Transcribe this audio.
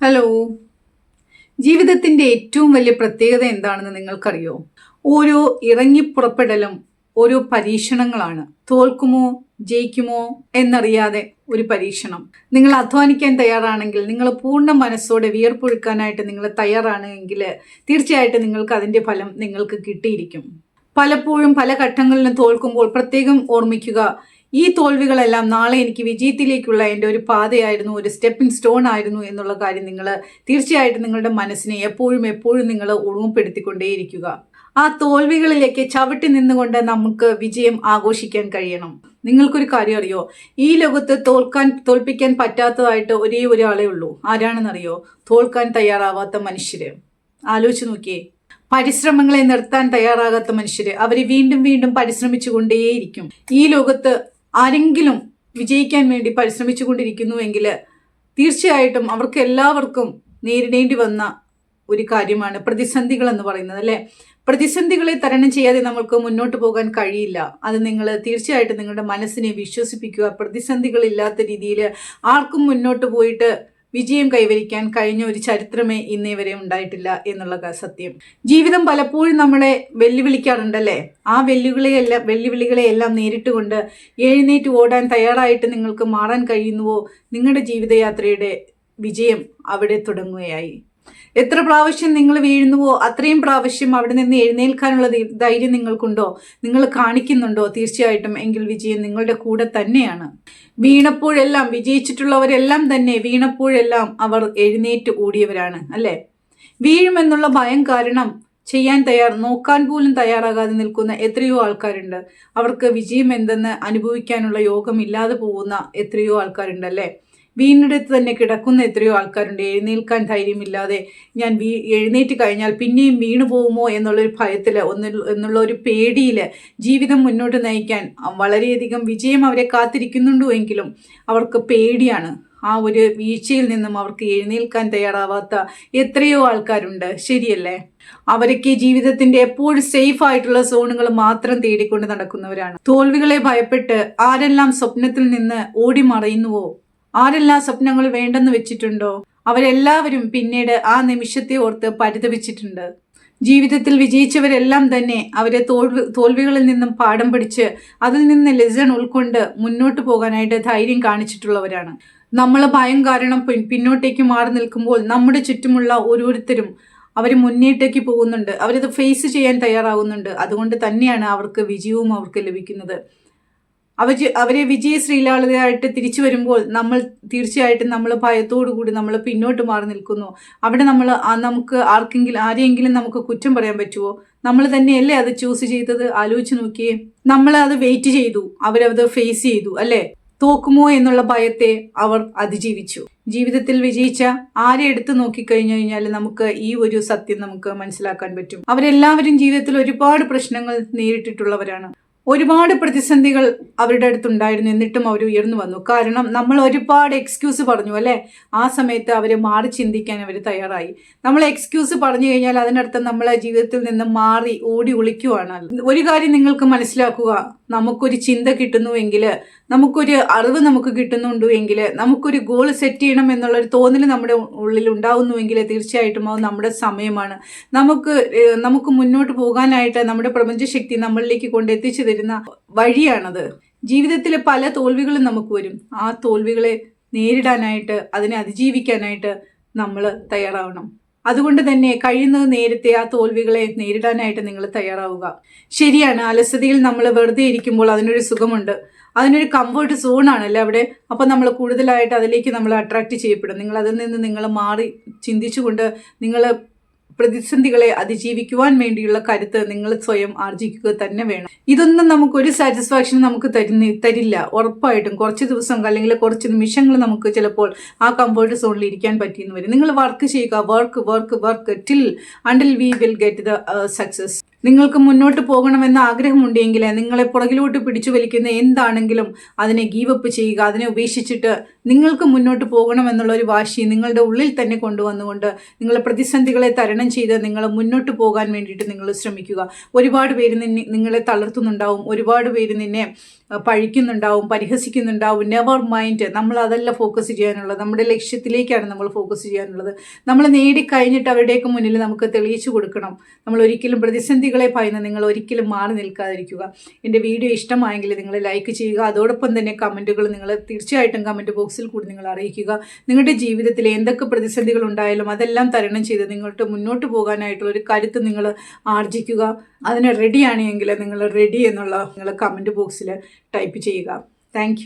Hello ജീവിതത്തിന്റെ ഏറ്റവും വലിയ പ്രത്യേകത എന്താണെന്ന് നിങ്ങൾക്കറിയോ? ഓരോ ഇറങ്ങിപ്പുറപ്പെടലും ഓരോ പരീക്ഷണങ്ങളാണ്. തോൽക്കുമോ ജയിക്കുമോ എന്നറിയാതെ ഒരു പരീക്ഷണം. നിങ്ങൾ അധ്വാനിക്കാൻ തയ്യാറാണെങ്കിൽ നിങ്ങൾ പൂർണ മനസ്സോടെ വിയർപ്പൊഴുക്കാനായിട്ട് നിങ്ങൾ തയ്യാറാണെങ്കിൽ തീർച്ചയായിട്ടും നിങ്ങൾക്ക് അതിന്റെ ഫലം നിങ്ങൾക്ക് കിട്ടിയിരിക്കും. പലപ്പോഴും പല ഘട്ടങ്ങളിലും തോൽക്കുമ്പോൾ പ്രത്യേകം ഓർമ്മിക്കുക ഈ തോൽവികളെല്ലാം നാളെ എനിക്ക് വിജയത്തിലേക്കുള്ള എന്റെ ഒരു പാതയായിരുന്നു ഒരു സ്റ്റെപ്പിംഗ് സ്റ്റോൺ ആയിരുന്നു എന്നുള്ള കാര്യം നിങ്ങൾ തീർച്ചയായിട്ടും നിങ്ങളുടെ മനസ്സിനെ എപ്പോഴും എപ്പോഴും നിങ്ങൾ ഓർമ്മപ്പെടുത്തിക്കൊണ്ടേയിരിക്കുക. ആ തോൽവികളിലേക്ക് ചവിട്ടി നിന്നുകൊണ്ട് നമുക്ക് വിജയം ആഘോഷിക്കാൻ കഴിയണം. നിങ്ങൾക്കൊരു കാര്യം അറിയോ? ഈ ലോകത്ത് തോൽക്കാൻ തോൽപ്പിക്കാൻ പറ്റാത്തതായിട്ട് ഒരേ ഒരാളേ ഉള്ളൂ. ആരാണെന്നറിയോ? തോൽക്കാൻ തയ്യാറാവാത്ത മനുഷ്യര്. ആലോചിച്ച് നോക്കിയേ. പരിശ്രമങ്ങളെ നിർത്താൻ തയ്യാറാകാത്ത മനുഷ്യര് അവർ വീണ്ടും വീണ്ടും പരിശ്രമിച്ചുകൊണ്ടേയിരിക്കും. ഈ ലോകത്ത് ആരെങ്കിലും വിജയിക്കാൻ വേണ്ടി പരിശ്രമിച്ചു കൊണ്ടിരിക്കുന്നുവെങ്കിൽ തീർച്ചയായിട്ടും അവർക്ക് എല്ലാവർക്കും നേരിടേണ്ടി വന്ന ഒരു കാര്യമാണ് പ്രതിസന്ധികൾ എന്ന് പറയുന്നത് അല്ലേ? പ്രതിസന്ധികളെ തരണം ചെയ്യാതെ നമ്മൾക്ക് മുന്നോട്ട് പോകാൻ കഴിയില്ല. അത് നിങ്ങൾ തീർച്ചയായിട്ടും നിങ്ങളുടെ മനസ്സിനെ വിശ്വസിപ്പിക്കുക. പ്രതിസന്ധികളില്ലാത്ത രീതിയിൽ ആർക്കും മുന്നോട്ട് പോയിട്ട് വിജയം കൈവരിക്കാൻ കഴിഞ്ഞ ഒരു ചരിത്രമേ ഇന്നേ വരെ ഉണ്ടായിട്ടില്ല എന്നുള്ള സത്യം. ജീവിതം പലപ്പോഴും നമ്മളെ വെല്ലുവിളിക്കാറുണ്ടല്ലേ? ആ വെല്ലുവിളിയെല്ലാം വെല്ലുവിളികളെയെല്ലാം നേരിട്ടുകൊണ്ട് എഴുന്നേറ്റ് ഓടാൻ തയ്യാറായിട്ട് നിങ്ങൾക്ക് മാറാൻ കഴിയുന്നുവോ? നിങ്ങളുടെ ജീവിതയാത്രയുടെ വിജയം അവിടെ തുടങ്ങുകയായി. എത്ര പ്രാവശ്യം നിങ്ങൾ വീഴുന്നുവോ അത്രയും പ്രാവശ്യം അവിടെ നിന്ന് എഴുന്നേൽക്കാനുള്ള ധൈര്യം നിങ്ങൾക്കുണ്ടോ? നിങ്ങൾ കാണിക്കുന്നുണ്ടോ? തീർച്ചയായിട്ടും എങ്കിൽ വിജയം നിങ്ങളുടെ കൂടെ തന്നെയാണ്. വീണപ്പോഴെല്ലാം വിജയിച്ചിട്ടുള്ളവരെല്ലാം തന്നെ വീണപ്പോഴെല്ലാം അവർ എഴുന്നേറ്റ് ഓടിയവരാണ് അല്ലേ? വീഴുമെന്നുള്ള ഭയം കാരണം ചെയ്യാൻ തയ്യാർ നോക്കാൻ പോലും തയ്യാറാകാതെ നിൽക്കുന്ന എത്രയോ ആൾക്കാരുണ്ട്. അവർക്ക് വിജയം എന്തെന്ന് അനുഭവിക്കാനുള്ള യോഗം ഇല്ലാതെ പോകുന്ന എത്രയോ ആൾക്കാരുണ്ട് വീണ്ടെടുത്ത് തന്നെ കിടക്കുന്ന എത്രയോ ആൾക്കാരുണ്ട്. എഴുന്നേൽക്കാൻ ധൈര്യമില്ലാതെ ഞാൻ വീ എഴുന്നേറ്റ് കഴിഞ്ഞാൽ പിന്നെയും വീണു പോകുമോ എന്നുള്ളൊരു ഭയത്തിൽ ഒന്ന് എന്നുള്ള ഒരു പേടിയിൽ ജീവിതം മുന്നോട്ട് നയിക്കാൻ വളരെയധികം വിജയം അവരെ കാത്തിരിക്കുന്നുണ്ടെങ്കിലും അവർക്ക് പേടിയാണ്. ആ ഒരു വീഴ്ചയിൽ നിന്നും അവർക്ക് എഴുന്നേൽക്കാൻ തയ്യാറാവാത്ത എത്രയോ ആൾക്കാരുണ്ട്. ശരിയല്ലേ? അവരൊക്കെ ജീവിതത്തിന്റെ എപ്പോഴും സേഫ് ആയിട്ടുള്ള സോണുകൾ മാത്രം തേടിക്കൊണ്ട് നടക്കുന്നവരാണ്. തോൽവികളെ ഭയപ്പെട്ട് ആരെല്ലാം സ്വപ്നത്തിൽ നിന്ന് ഓടി മറയുന്നുവോ ആരെല്ലാം സ്വപ്നങ്ങൾ വേണ്ടെന്ന് വെച്ചിട്ടുണ്ടോ? അവരെല്ലാവരും പിന്നീട് ആ നിമിഷത്തെ ഓർത്ത് പരിതപിച്ചിട്ടുണ്ട്. ജീവിതത്തിൽ വിജയിച്ചവരെല്ലാം തന്നെ അവരെ തോൽവി തോൽവികളിൽ നിന്നും പാഠം പഠിച്ച് അതിൽ നിന്ന് ലെസൺ ഉൾക്കൊണ്ട് മുന്നോട്ട് പോകാനായിട്ട് ധൈര്യം കാണിച്ചിട്ടുള്ളവരാണ്. നമ്മൾ ഭയം കാരണം പിന്നോട്ടേക്ക് മാറി നിൽക്കുമ്പോൾ നമ്മുടെ ചുറ്റുമുള്ള ഓരോരുത്തരും അവർ മുന്നേറ്റേക്ക് പോകുന്നുണ്ട്. അവരത് ഫേസ് ചെയ്യാൻ തയ്യാറാകുന്നുണ്ട് അതുകൊണ്ട് തന്നെയാണ് അവർക്ക് വിജയവും അവർക്ക് ലഭിക്കുന്നത്. അവർ അവരെ വിജയശ്രീലാളിതയായിട്ട് തിരിച്ചു വരുമ്പോൾ നമ്മൾ തീർച്ചയായിട്ടും നമ്മൾ ഭയത്തോടു കൂടി നമ്മൾ പിന്നോട്ട് മാറി നിൽക്കുന്നു. അവിടെ നമ്മൾ നമുക്ക് ആർക്കെങ്കിലും ആരെയെങ്കിലും നമുക്ക് കുറ്റം പറയാൻ പറ്റുമോ നമ്മൾ തന്നെയല്ലേ അത് ചൂസ് ചെയ്തത്? ആലോചിച്ച് നോക്കിയേ. നമ്മൾ അത് വെയിറ്റ് ചെയ്തു. അവരത് ഫേസ് ചെയ്തു അല്ലേ? തോക്കുമോ എന്നുള്ള ഭയത്തെ അവർ അതിജീവിച്ചു. ജീവിതത്തിൽ വിജയിച്ച ആരെ എടുത്തു നോക്കിക്കഴിഞ്ഞു കഴിഞ്ഞാൽ നമുക്ക് ഈ ഒരു സത്യം നമുക്ക് മനസ്സിലാക്കാൻ പറ്റും. അവരെല്ലാവരും ജീവിതത്തിൽ ഒരുപാട് പ്രശ്നങ്ങൾ നേരിട്ടിട്ടുള്ളവരാണ്. ഒരുപാട് പ്രതിസന്ധികൾ അവരുടെ അടുത്തുണ്ടായിരുന്നു. എന്നിട്ടും അവർ ഉയർന്നു വന്നു. കാരണം നമ്മൾ ഒരുപാട് എക്സ്ക്യൂസ് പറഞ്ഞു അല്ലേ? ആ സമയത്ത് അവർ മാറി ചിന്തിക്കാൻ അവർ തയ്യാറായി. നമ്മൾ എക്സ്ക്യൂസ് പറഞ്ഞു കഴിഞ്ഞാൽ അതിനർത്ഥം നമ്മളെ ജീവിതത്തിൽ നിന്ന് മാറി ഓടി ഒളിക്കുവാണ്. ഒരു കാര്യം നിങ്ങൾക്ക് മനസ്സിലാക്കുക. നമുക്കൊരു ചിന്ത കിട്ടുന്നുവെങ്കിൽ നമുക്കൊരു അറിവ് നമുക്ക് കിട്ടുന്നുണ്ടെങ്കിൽ നമുക്കൊരു ഗോൾ സെറ്റ് ചെയ്യണം എന്നുള്ളൊരു തോന്നൽ നമ്മുടെ ഉള്ളിൽ ഉണ്ടാവുന്നുവെങ്കിൽ തീർച്ചയായിട്ടും അത് നമ്മുടെ സമയമാണ്. നമുക്ക് നമുക്ക് മുന്നോട്ട് പോകാനായിട്ട് നമ്മുടെ പ്രപഞ്ചശക്തി നമ്മളിലേക്ക് കൊണ്ടെത്തിച്ചു തരുന്ന വഴിയാണത്. ജീവിതത്തിലെ പല തോൽവികളും നമുക്ക് വരും. ആ തോൽവികളെ നേരിടാനായിട്ട് അതിനെ അതിജീവിക്കാനായിട്ട് നമ്മൾ തയ്യാറാവണം. അതുകൊണ്ട് തന്നെ കഴിയുന്നത് നേരത്തെ ആ തോൽവികളെ നേരിടാനായിട്ട് നിങ്ങൾ തയ്യാറാവുക. ശരിയാണ് അലസതയിൽ നമ്മൾ വെറുതെ ഇരിക്കുമ്പോൾ അതിനൊരു സുഖമുണ്ട്. അതിനൊരു കംഫർട്ട് സോണാണല്ലേ അവിടെ. അപ്പോൾ നമ്മൾ കൂടുതലായിട്ട് അതിലേക്ക് നമ്മൾ അട്രാക്റ്റ് ചെയ്യപ്പെടും. നിങ്ങൾ അതിൽ നിന്ന് നിങ്ങൾ മാറി ചിന്തിച്ചുകൊണ്ട് നിങ്ങൾ പ്രതിസന്ധികളെ അതിജീവിക്കുവാൻ വേണ്ടിയുള്ള കരുത്ത് നിങ്ങൾ സ്വയം ആർജിക്കുക തന്നെ വേണം. ഇതൊന്നും നമുക്ക് ഒരു സാറ്റിസ്ഫാക്ഷൻ നമുക്ക് തരുന്ന തരില്ല. ഉറപ്പായിട്ടും കുറച്ച് ദിവസം അല്ലെങ്കിൽ കുറച്ച് നിമിഷങ്ങൾ നമുക്ക് ചിലപ്പോൾ ആ കംഫർട്ട് സോണിൽ ഇരിക്കാൻ പറ്റിയെന്ന് വരും. നിങ്ങൾ വർക്ക് ചെയ്യുക work work work till until we will get the success നിങ്ങൾക്ക് മുന്നോട്ട് പോകണമെന്ന ആഗ്രഹമുണ്ടെങ്കിൽ നിങ്ങളെ പുറകിലോട്ട് പിടിച്ചു വലിക്കുന്ന എന്താണെങ്കിലും അതിനെ ഗീവപ്പ് ചെയ്യുക അതിനെ ഉപേക്ഷിച്ചിട്ട് നിങ്ങൾക്ക് മുന്നോട്ട് പോകണമെന്നുള്ള ഒരു വാശി നിങ്ങളുടെ ഉള്ളിൽ തന്നെ കൊണ്ടുവന്നുകൊണ്ട് നിങ്ങൾ പ്രതിസന്ധികളെ തരണം ചെയ്ത് നിങ്ങൾ മുന്നോട്ട് പോകാൻ വേണ്ടിയിട്ട് നിങ്ങൾ ശ്രമിക്കുക. ഒരുപാട് പേര് നിന്നെ നിങ്ങളെ തളർത്തുന്നുണ്ടാവും ഒരുപാട് പേര് നിന്നെ പഴിക്കുന്നുണ്ടാവും പരിഹസിക്കുന്നുണ്ടാവും. നെവർ മൈൻഡ് നമ്മൾ അതല്ല ഫോക്കസ് ചെയ്യാനുള്ളത്. നമ്മുടെ ലക്ഷ്യത്തിലേക്കാണ് നമ്മൾ ഫോക്കസ് ചെയ്യാനുള്ളത്. നമ്മൾ നേടിക്കഴിഞ്ഞിട്ട് അവരുടെയൊക്കെ മുന്നിൽ നമുക്ക് തെളിയിച്ചു കൊടുക്കണം. നമ്മൾ ഒരിക്കലും പ്രതിസന്ധികളെ പറയുന്നത് നിങ്ങൾ ഒരിക്കലും മാറി നിൽക്കാതിരിക്കുക. എന്റെ വീഡിയോ ഇഷ്ടമായെങ്കിൽ നിങ്ങൾ ലൈക്ക് ചെയ്യുക. അതോടൊപ്പം തന്നെ കമന്റുകൾ നിങ്ങൾ തീർച്ചയായിട്ടും കമന്റ് ബോക്സിൽ കൂടി നിങ്ങൾ അറിയിക്കുക. നിങ്ങളുടെ ജീവിതത്തിൽ എന്തൊക്കെ പ്രതിസന്ധികൾ ഉണ്ടായാലും അതെല്ലാം തരണം ചെയ്ത് നിങ്ങൾക്ക് മുന്നോട്ട് പോകാനായിട്ടുള്ള ഒരു കരുത്ത് നിങ്ങൾ ആർജിക്കുക. അതിന് റെഡിയാണെങ്കിൽ നിങ്ങൾ റെഡി എന്നുള്ള നിങ്ങൾ കമന്റ് ബോക്സിൽ ടൈപ്പ് ചെയ്യുക. താങ്ക്